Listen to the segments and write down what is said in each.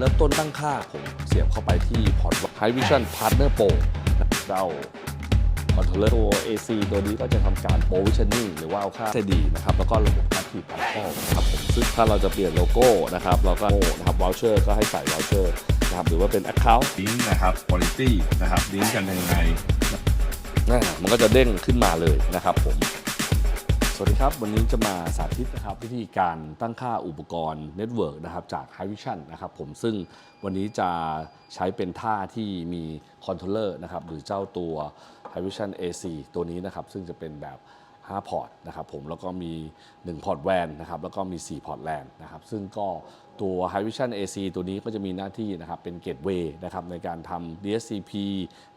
เริ่มต้นตั้งค่าผมเสียบเข้าไปที่พอร์ต High Vision Partner Pro เจ้าคอนโทรลเลอร์ตัว AC ตัวนี้ก็จะทำการ positioning หรือว่าเอาค่า CD นะครับ แล้วก็ระบบ Active Protocol นะครับผมซึ่งถ้าเราจะเปลี่ยนโลโก้นะครับ เราก็นะครับ voucher ก็ให้ใส่ voucher นะครับหรือว่าเป็น account ลิงก์นะครับ quality นะครับลิงก์กันยังไงอ่ามันก็จะเด้งขึ้นมาเลยนะครับผมส วัสดีครับ วันนี้จะมาสาธิตนะครับวิธีการตั้งค่าอุปกรณ์เน็ตเวิร์กนะครับจาก h i Vision นะครับผมซึ่งวันนี้จะใช้เป็นท่าที่มีคอนโทรลเลอร์นะครับหรือเจ้าตัว h i Vision AC ตัวนี้นะครับซึ่งจะเป็นแบบ5พอร์ตนะครับผมแล้วก็มี 1 พอร์ตแวนนะครับแล้วก็มี 4 พอร์ตแลนนะครับซึ่งก็ ตัว High Vision AC ตัวนี้ก็จะมีหน้าที่นะครับเป็นเกตเวย์นะครับในการทำ DSCP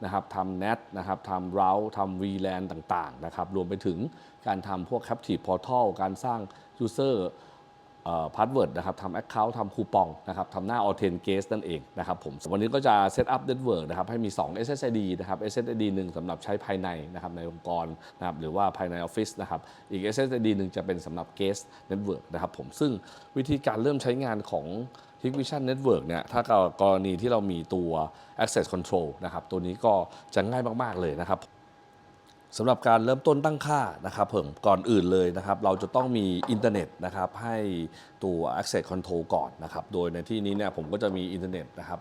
นะครับทำ NAT นะครับทำ Route ทำ VLAN ต่างๆนะครับรวมไปถึงการทำพวก Captive Portal การสร้าง User พาสเวิร์ดนะครับทำแอคเคาท์ทำคูปองนะครับทำหน้า Authenticate นั่นเองนะครับผมวันนี้ก็จะเซตอัพเน็ตเวิร์กนะครับให้มี 2 SSID นะครับ SSID หนึ่งสำหรับใช้ภายในนะครับในองค์กรนะครับหรือว่าภายในออฟฟิศนะครับอีก SSID หนึ่งจะเป็นสำหรับ Guest Network นะครับผมซึ่งวิธีการเริ่มใช้งานของ Hikvision Network เนี่ยถ้ากรณีที่เรามีตัว Access Control นะครับตัวนี้ก็จะง่ายมาก ๆ เลยนะครับ สำหรับการเริ่มต้นตั้งค่านะครับเพิ่มก่อนอื่นเลยนะครับ เราจะต้องมีอินเทอร์เน็ตนะครับให้ตัว Access Control ก่อนนะครับ โดยในที่นี้เนี่ยผมก็จะมีอินเทอร์เน็ตนะครับ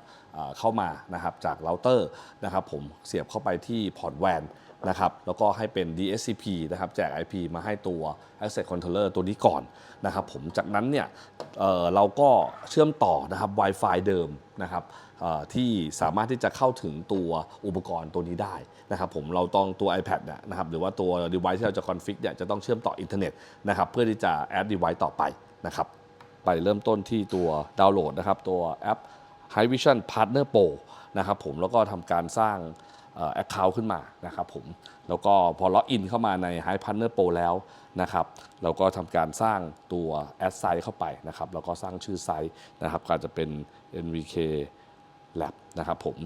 เข้ามานะครับจากเราเตอร์นะครับผมเสียบเข้าไปที่พอร์ตแวนนะครับแล้วก็ให้เป็น DSCP นะครับแจก IP มาให้ตัว Access Controller ตัวนี้ก่อนนะครับผมจากนั้นเนี่ยเเราก็เชื่อมต่อนะครับ Wi-Fi เดิมนะครับ ที่สามารถที่จะเข้าถึงตัวอุปกรณ์ตัวนี้ได้นะครับผมเราต้องตัว iPad เนี่ยนะครับหรือว่าตัว device ที่เราจะคอนฟิกเนี่ยจะต้องเชื่อมต่ออินเทอร์เน็ตนะครับเพื่อที่จะ add device ต่อไปนะครับไปเริ่มต้นที่ตัวดาวน์โหลดนะครับตัวแอป High Vision Partner Pro นะครับผมแล้วก็ทำการสร้างแอคเคาท์ขึ้นมานะครับผมแล้วก็พอล็อกอินเข้ามาใน High Partner Pro แล้วนะครับเราก็ทำการสร้างตัวแอดไซต์เข้าไปนะครับแล้วก็สร้างชื่อไซต์นะครับก็จะเป็น NVK Lab นะครับผม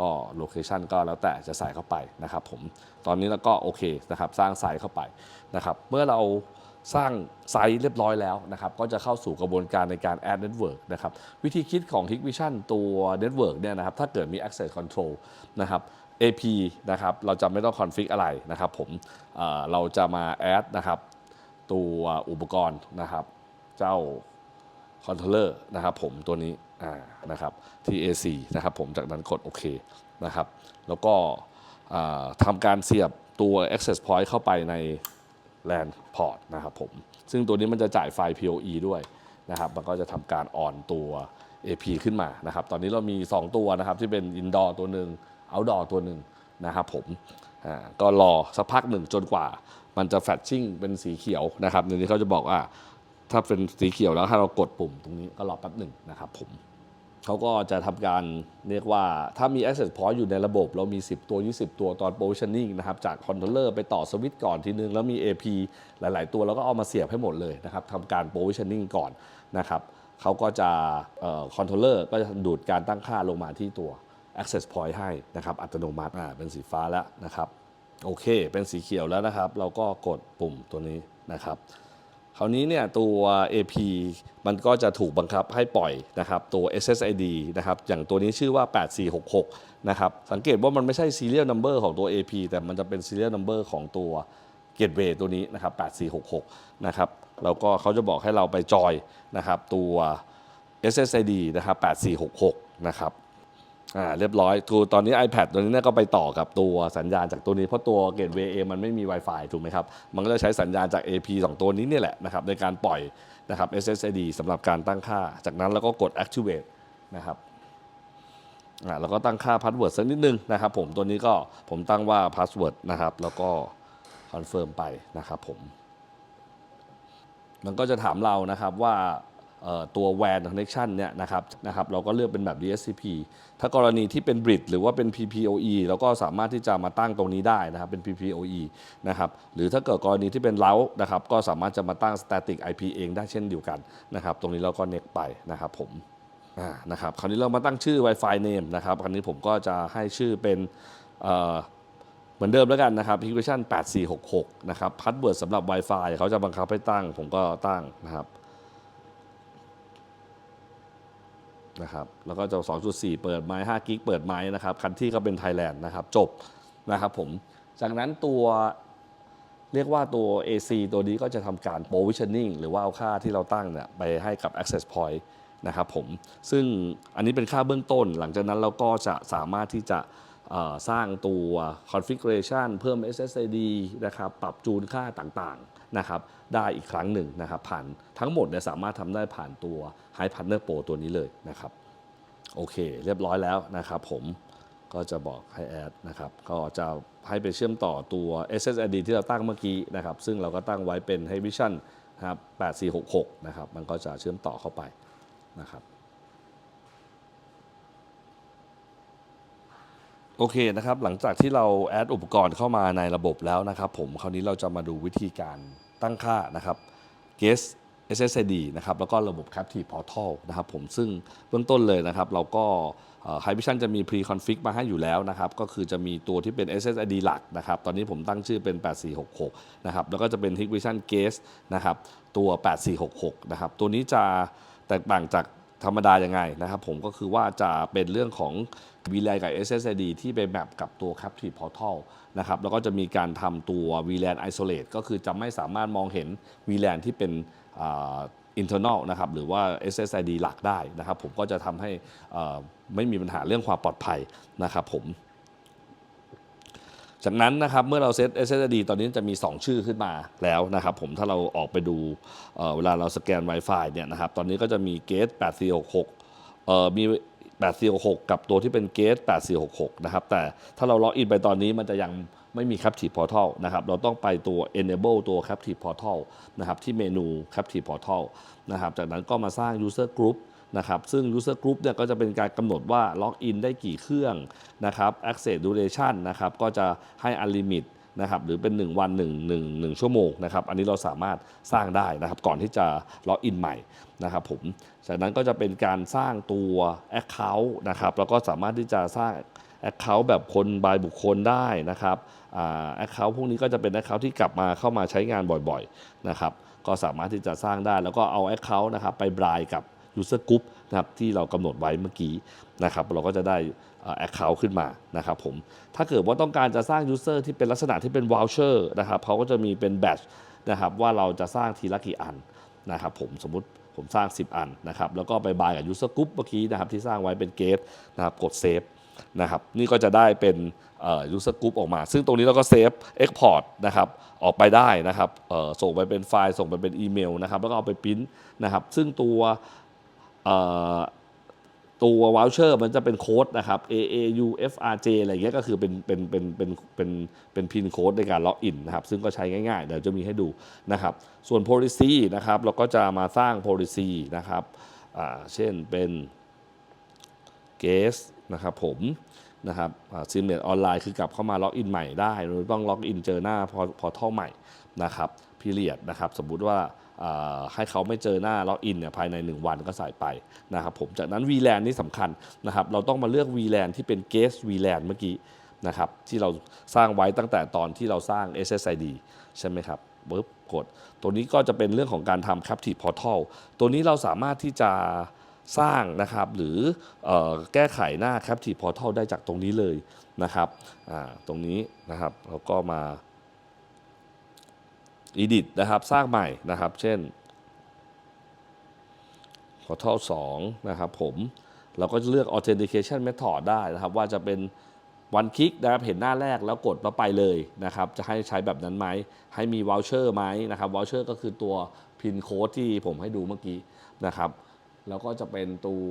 ก็โลเคชันก็แล้วแต่จะใส่เข้าไปนะครับผมตอนนี้เราก็โอเคนะครับสร้างไซต์เข้าไปนะครับเมื่อเราสร้างไซต์เรียบร้อยแล้วนะครับก็จะเข้าสู่กระบวนการในการ add network นะครับวิธีคิดของ Hikvision ตัว network เนี่ยนะครับถ้าเกิดมี access control นะครับ AP นะครับเราจะไม่ต้อง config อะไรนะครับผมเเราจะมา add นะครับตัวอุปกรณ์นะครับเจ้าคอนโทรลเลอร์นะครับผมตัวนี้ นะครับ TAC นะครับผมจากนั้นกดโอเคนะครับ แล้วก็ทำการเสียบตัว access point เข้าไปใน LAN port นะครับผม ซึ่งตัวนี้มันจะจ่ายไฟล์ PoE ด้วยนะครับ มันก็จะทำการออนตัว AP ขึ้นมานะครับ ตอนนี้เรามี 2 ตัวนะครับ ที่เป็น indoor ตัวหนึ่ง outdoor ตัวหนึ่งนะครับผมอ่าก็รอสักพักหนึ่งจนกว่า มันจะแฟลชชิ่งเป็นสีเขียวนะครับเดี๋ยวนี้เขาจะบอกว่า ถ้าเป็นสีเขียวแล้วถ้าเรากดปุ่มตรงนี้ก็รอแป๊บหนึ่งนะครับผมเขาก็จะทำการเรียกว่าถ้ามี access point อยู่ในระบบ เรามี 10 ตัว 20 ตัวตอน positioning นะครับ จากคอนโทรลเลอร์ไปต่อสวิตช์ก่อนทีนึง แล้วมี AP หลาย ๆ ตัวแล้วก็เอามาเสียบให้หมดเลยนะครับทำการ positioning ก่อนนะครับเขาก็จะคอนโทรลเลอร์ก็จะดูดการตั้งค่าลงมาที่ตัว access point ให้นะครับ อัตโนมัติอ่าเป็นสีฟ้าแล้วนะครับ โอเค เป็นสีเขียวแล้วนะครับ เราก็กดปุ่มตัวนี้นะครับ คราวนี้เนี่ยตัว AP มันก็จะถูกบังคับให้ปล่อยนะครับตัว SSID นะครับอย่างตัวนี้ชื่อว่า 8466 นะครับสังเกตว่ามันไม่ใช่ serial number ของตัว AP แต่มันจะเป็น serial number ของตัว gateway ตัวนี้นะครับ 8466 นะครับแล้วก็เขาจะบอกให้เราไปจอยนะครับตัว SSID นะครับ 8466 นะครับ อ่าเรียบร้อยคือตอนนี้ iPad ตัวนี้เนี่ยก็ไปต่อกับตัวสัญญาณจากตัวนี้ เพราะตัว Gateway เองมันไม่มี Wi-Fi ถูกไหมครับ มันก็จะใช้สัญญาณจาก AP 2 ตัวนี้เนี่ยแหละนะครับในการปล่อยนะครับ SSID สำหรับการตั้งค่า จากนั้นเราก็กด Activate นะครับอ่าแล้วก็ตั้งค่า Password สักนิดนึงนะครับผมตัวนี้ก็ผมตั้งว่า Password นะครับแล้วก็ Confirm ไปนะครับผมมันก็จะถามเรานะครับว่า ตัว WAN connection เนี่ยนะครับนะครับเราก็เลือกเป็นแบบ DSCP ถ้ากรณีที่เป็น Bridge หรือว่าเป็น PPOE เราก็สามารถที่จะมาตั้งตรงนี้ได้นะครับเป็น PPOE นะครับหรือถ้าเกิดกรณีที่เป็น route นะครับก็สามารถจะมาตั้ง static IP เองได้เช่นเดียวกันนะครับตรงนี้เราก็ next ไปนะครับผมนะครับคราวนี้เรามาตั้งชื่อ Wi-Fi name นะครับคราวนี้ผมก็จะให้ชื่อเป็นเหมือนเดิมแล้วกันนะครับ Hikvision 8466 นะครับพัดเวิร์ดสำหรับ Wi-Fi เขาจะบังคับให้ตั้ง ผมก็ตั้งนะครับ นะครับแล้วก็จะ 2.4 เปิดไม้5กิกเปิดไม้นะครับคันที่ก็เป็น Thailand นะครับจบนะครับผมจากนั้นตัวเรียกว่าตัว AC ตัวนี้ก็จะทำการ positioning หรือว่าเอาค่าที่เราตั้งเนี่ยไปให้กับ access point นะครับผมซึ่งอันนี้เป็นค่าเบื้องต้น หลังจากนั้นเราก็จะสามารถที่จะสร้างตัว configuration เพิ่ม SSID นะครับปรับจูนค่าต่างๆ นะครับได้อีกครั้งหนึ่งนะครับผ่านทั้งหมดเนี่ยสามารถทำได้ผ่านตัว High Partner Pro ตัวนี้เลยนะครับโอเค เรียบร้อยแล้วนะครับผมก็จะบอกให้แอดนะครับก็จะให้ไปเชื่อมต่อตัว SSID ที่เราตั้งเมื่อกี้นะครับซึ่งเราก็ตั้งไว้เป็น h i Vision นะครับ8466 นะครับ มันก็จะเชื่อมต่อเข้าไปนะครับ โอเคนะครับหลังจากที่เราแอดอุปกรณ์เข้ามาในระบบแล้วนะครับผมคราวนี้เราจะมาดูวิธีการตั้งค่านะครับ Guest SSID นะครับแล้วก็ระบบ Captive Portal นะครับผมซึ่งเบื้องต้นเลยนะครับ เราก็ h i v i s i o n จะมี Pre Config มาให้อยู่แล้วนะครับ ก็คือจะมีตัวที่เป็น SSID หลักนะครับ ตอนนี้ผมตั้งชื่อเป็น 8466 นะครับ แล้วก็จะเป็น h i v i s i o n Guest นะครับ ตัว 8466 นะครับ ตัวนี้จะแตกต่างจาก ธรรมดายังไงนะครับผมก็คือว่าจะเป็นเรื่องของ VLAN กับ SSID ที่ไปแมปกับตัว Captive Portal นะครับแล้วก็จะมีการทำตัว VLAN Isolate ก็คือจะไม่สามารถมองเห็น VLAN ที่เป็นอ่า internal นะครับหรือว่า SSID หลักได้นะครับผมก็จะทำให้อ่อไม่มีปัญหาเรื่องความปลอดภัยนะครับผม จากนั้นนะครับเมื่อเราเซต SSD ตอนนี้จะมี 2 ชื่อขึ้นมาแล้วนะครับผมถ้าเราออกไปดูเเวลาเราสแกน Wi-Fi เนี่ยนะครับตอนนี้ก็จะมี Gate 8466เอ่อมี8466 กับตัวที่เป็น Gate 8466 นะครับ แต่ถ้าเราล็อกอินไปตอนนี้มันจะยังไม่มี Captive Portal นะครับ เราต้องไปตัว Enable ตัว Captive Portal นะครับ ที่เมนู Captive Portal นะครับ จากนั้นก็มาสร้าง User Group นะครับซึ่ง User Group เนี่ยก็จะเป็นการกำหนดว่าล็อกอินได้กี่เครื่องนะครับ Access Duration นะครับก็จะให้ Unlimit นะครับหรือเป็น 1 วัน 1 1 1 ชั่วโมงนะครับอันนี้เราสามารถสร้างได้นะครับก่อนที่จะล็อกอินใหม่นะครับผมจากนั้นก็จะเป็นการสร้างตัว Account นะครับแล้วก็สามารถที่จะสร้าง Account แบบคนบายบุคคลได้นะครับอ่า Account พวกนี้ก็จะเป็น Account ที่กลับมาเข้ามาใช้งานบ่อยๆนะครับก็สามารถที่จะสร้างได้แล้วก็เอา Account นะครับไปบรายกับ User Group นะครับที่เรากำหนดไว้เมื่อกี้นะครับเราก็จะได้แอคเคาท์ขึ้นมานะครับผมถ้าเกิดว่าต้องการจะสร้าง User ที่เป็นลักษณะที่เป็น Voucher นะครับเขาก็จะมีเป็น Batch นะครับว่าเราจะสร้างทีละกี่อันนะครับผมสมมติผมสร้าง 10 อันนะครับแล้วก็ไปบายกับ User Group เมื่อกี้นะครับที่สร้างไว้เป็นเกตนะครับกดเซฟนะครับนี่ก็จะได้เป็นเอ่อ user group ออกมา ซึ่งตรงนี้เราก็เซฟ export นะครับออกไปได้นะครับส่งไปเป็นไฟล์ส่งไปเป็นอีเมลนะครับแล้วก็เอาไปปริ้นนะครับซึ่งตัว ตัว voucher มันจะเป็นโค้ดนะครับ A A U F R J อะไรเงี้ยก็คือเป็นเป็นเป็นเป็นเป็นเป็นพินโค้ดในการล็อกอินนะครับ ซึ่งก็ใช้ง่ายๆ เดี๋ยวจะมีให้ดูนะครับ ส่วน policy นะครับ เราก็จะมาสร้าง policy นะครับเช่นเป็น guest นะครับผมนะครับซิมเน็ตออนไลน์คือกลับเข้ามาล็อกอินใหม่ได้โดยต้องล็อกอินเจอหน้าพอพอท่อใหม่นะครับพีเรียดนะครับ สมมุติว่า ให้เขาไม่เจอหน้าล็อกอินเนี่ยภายใน 1 วันก็ใส่ไปนะครับผมจากนั้น VLAN นี่สำคัญนะครับเราต้องมาเลือก VLAN ที่เป็น guest VLAN เมื่อกี้นะครับที่เราสร้างไว้ตั้งแต่ตอนที่เราสร้าง SSID ใช่ไหมครับปึ๊บกด ตัวนี้ก็จะเป็นเรื่องของการทำ Captive Portal ตัวนี้เราสามารถที่จะสร้างนะครับหรืออแก้ไขหน้า Captive Portal ได้จากตรงนี้เลยนะครับตรงนี้นะครับแล้วก็มา Edit นะครับ สร้างใหม่นะครับ เช่น Portal 2นะครับผม เราก็จะเลือก Authentication Method ได้นะครับ ว่าจะเป็นวันคลิกนะครับเห็นหน้าแรกแล้วกดแล้วไปเลยนะครับ จะให้ใช้แบบนั้นไหม ให้มี voucher ไหมนะครับ voucher ก็คือตัว pin code ที่ผมให้ดูเมื่อกี้นะครับ แล้วก็จะเป็นตัว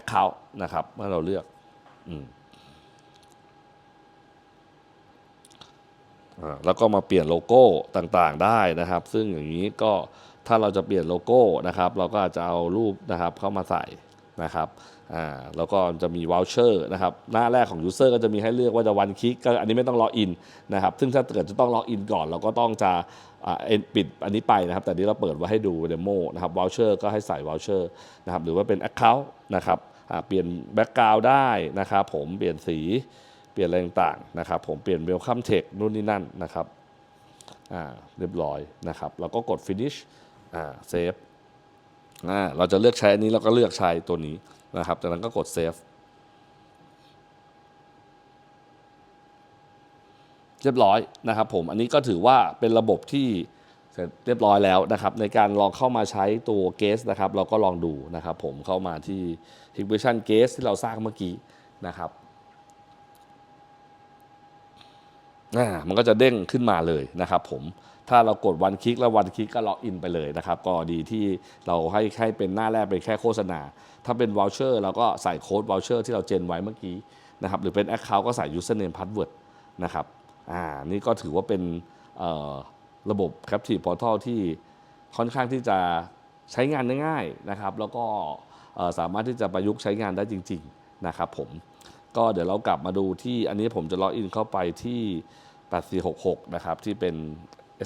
account นะครับ เมื่อเราเลือก อืมอ่า แล้วก็มาเปลี่ยนโลโก้ต่างๆได้นะครับ ซึ่งอย่างนี้ก็ถ้าเราจะเปลี่ยนโลโก้นะครับ เราก็อาจจะเอารูปนะครับเข้ามาใส่นะครับอ่าแล้วก็จะมี voucher นะครับหน้าแรกของ user ก็จะมีให้เลือกว่าจะวันคลิกก็อันนี้ไม่ต้องล็อกอินนะครับซึ่งถ้าเกิดจะต้องล็อกอินก่อน เราก็ต้องจะอ่าปิดอันนี้ไปนะครับ แต่นี้เราเปิดไว้ให้ดูเดโมนะครับ voucher ก็ให้ใส่ voucher นะครับหรือว่าเป็น account นะครับอ่าเปลี่ยน background ได้นะครับผมเปลี่ยนสี เปลี่ยนอะไรต่างๆนะครับ ผมเปลี่ยน welcome text นู่นนี่นั่นนะครับอ่าเรียบร้อยนะครับแล้วก็กด finish อ่า save อ่าเราจะเลือกใช้อันนี้เราก็เลือกใช้ตัวนี้นะครับจากนั้นก็กดเซฟเรียบร้อยนะครับผมอันนี้ก็ถือว่าเป็นระบบที่เสร็จเรียบร้อยแล้วนะครับ ในการลองเข้ามาใช้ตัวเกสนะครับ เราก็ลองดูนะครับ ผมเข้ามาที่ h i g v i s i o n Case ที่เราสร้างเมื่อกี้นะครับอ่า มันก็จะเด้งขึ้นมาเลยนะครับผมถ้าเรากดวันคลิกแล้ววันคลิกก็ล็อกอินไปเลยนะครับ ก็ดีที่เราให้ให้เป็นหน้าแรกเป็นแค่โฆษณา ถ้าเป็น v o u เชอร์เราก็ใส่โค้ด v o u เชอร์ที่เราเจนไว้เมื่อกี้นะครับหรือเป็น Account ก็ใส่ Username Password นะครับอ่านี่ก็ถือว่าเป็นระบบ Captive Portal ที่ค่อนข้างที่จะใช้งานได้ง่ายนะครับ แล้วก็สามารถที่จะประยุกต์ใช้งานได้จริง ๆ นะครับผม ก็เดี๋ยวเรากลับมาดูที่อันนี้ผมจะล็อกอินเข้าไปที่ 8466 นะครับที่เป็น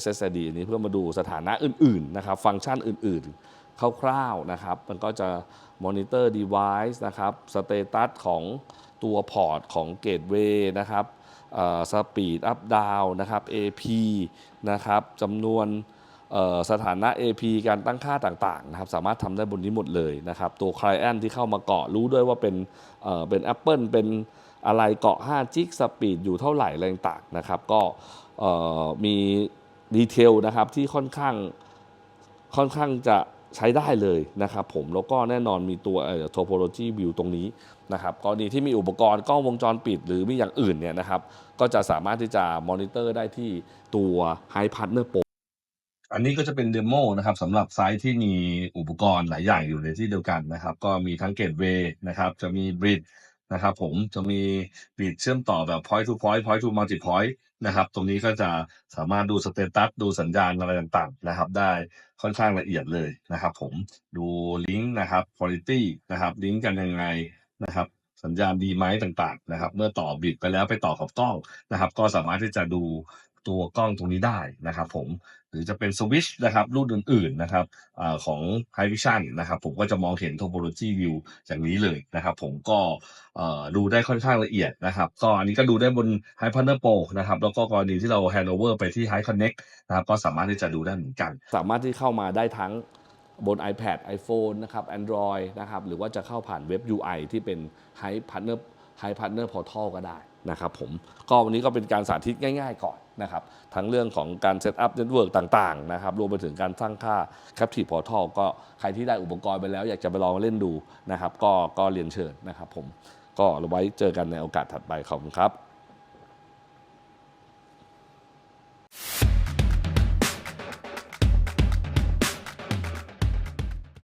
SSID อันนี้เพื่อมาดูสถานะอื่นๆนะครับฟังก์ชันอื่นๆ คร่าวๆนะครับ มันก็จะ monitor device นะครับสเตตัสของตัวพอร์ตของ gateway นะครับสปีดอัพดาวนะครับ AP นะครับจำนวน สถานะ AP การตั้งค่าต่างๆนะครับสามารถทำได้บนนี้หมดเลยนะครับตัว client ที่เข้ามาเกาะรู้ด้วยว่าเป็นเเป็น Apple เป็นอะไรเกาะ5จิกสปีดอยู่เท่าไหร่อะไรต่างๆนะครับก็มีดีเทลนะครับที่ค่อนข้างค่อนข้างจะใช้ได้เลยนะครับผมแล้วก็แน่นอนมีตัว topology view ตรงนี้นะครับกรณีที่มีอุปกรณ์กล้องวงจรปิด หรือมีอย่างอื่นเนี่ยนะครับก็จะสามารถที่จะมอนิเตอร์ได้ที่ตัว High Partner Pro อันนี้ก็จะเป็นเดโมนะครับสำหรับไซต์ที่มีอุปกรณ์หลายอย่างอยู่ในที่เดียวกันนะครับ ก็มีทั้งเกตเวย์นะครับจะมีบริดนะครับผมจะมีบริดเชื่อมต่อแบบ point to point point to multi point นะครับ ตรงนี้ก็จะสามารถดูสเตตัสดูสัญญาณอะไรต่างๆนะครับ ได้ค่อนข้างละเอียดเลยนะครับ ผมดูลิงก์นะครับ quality นะครับลิงก์กันยังไงนะครับสัญญาณดีไหมต่างๆนะครับ เมื่อต่อบิดไปแล้วไปต่อกับกล้องนะครับ ก็สามารถที่จะดู ตัวกล้องตรงนี้ได้นะครับผมหรือจะเป็นสวิชนะครับรุ่นอื่นๆนะครับอของ High Vision นะครับผมก็จะมองเห็น topology view อย่างนี้เลยนะครับผมก็ดูได้ค่อนข้างละเอียดนะครับก็อันนี้ก็ดูได้บน High Partner Pro นะครับแล้วก็กรณีที่เรา hand over ไปที่ High Connect นะครับก็สามารถที่จะดูได้เหมือนกัน สามารถที่เข้ามาได้ทั้งบน iPad iPhone นะครับ Android นะครับหรือว่าจะเข้าผ่านเว็บ UI ที่เป็น High Partner ไฮพาร์ทเนอร์พอทัลก็ได้นะครับผมก็วันนี้ก็เป็นการสาธิตง่าย ๆ ก่อนนะครับทั้งเรื่องของการเซตอัพเน็ตเวิร์กต่างๆนะครับรวมไปถึงการสร้างค่า Captive Portal ก็ใครที่ได้อุปกรณ์ไปแล้ว อยากจะไปลองเล่นดูนะครับก็ก็เรียนเชิญนะครับผมก็ไว้เจอกันในโอกาสถัดไปขอบคุณครับ